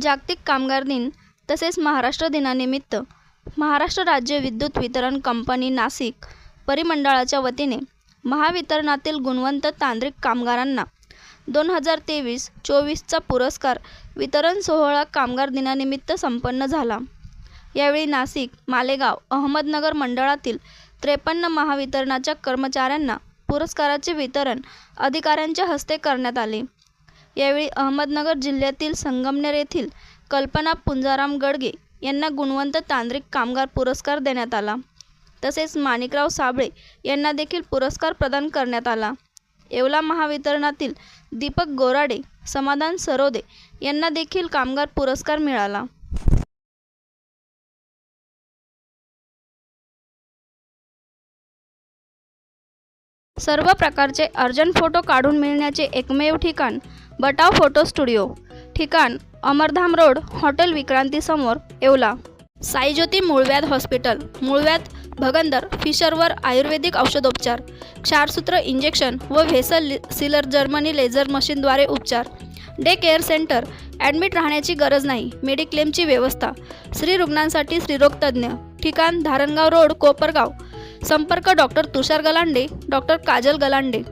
जागतिक कामगार दिन तसेच महाराष्ट्र दिनानिमित्त महाराष्ट्र राज्य विद्युत वितरण कंपनी नाशिक परिमंडळाच्या वतीने महावितरणातील गुणवंत तांत्रिक कामगारांना दोन हजार तेवीस चोवीसचा पुरस्कार वितरण सोहळा कामगार दिनानिमित्त संपन्न झाला. यावेळी नाशिक मालेगाव अहमदनगर मंडळातील त्रेपन्न महावितरणाच्या कर्मचाऱ्यांना पुरस्काराचे वितरण अधिकाऱ्यांच्या हस्ते करण्यात आले. यावेळी अहमदनगर जिल्ह्यातील संगमनेर येथील कल्पना पुंजाराम गडगे यांना गुणवंत तांत्रिक कामगार पुरस्कार देण्यात आला. तसेच माणिकराव साबळे यांना देखील पुरस्कार प्रदान करण्यात आला. येवला महावितरणातील दीपक गोराडे समाधान सरोदे यांना देखील कामगार पुरस्कार मिळाला. सर्व प्रकारचे अर्जंट फोटो काढून मिळण्याचे एकमेव ठिकाण बटाव फोटो स्टुडिओ. ठिकाण अमरधाम रोड हॉटेल विक्रांतीसमोर येवला. साईज्योती मूळव्याध हॉस्पिटल मूळव्याध भगंदर फिशरवर आयुर्वेदिक औषधोपचार. क्षारसूत्र इंजेक्शन व व्हेसल सिलर जर्मनी लेझर मशीनद्वारे उपचार. डे केअर सेंटर ॲडमिट राहण्याची गरज नाही मेडिक्लेमची व्यवस्था. स्त्री रुग्णांसाठी स्त्रीरोगतज्ज्ञ ठिकाण धारणगाव रोड कोपरगाव. संपर्क डॉक्टर तुषार गलांडे डॉक्टर काजल गलांडे.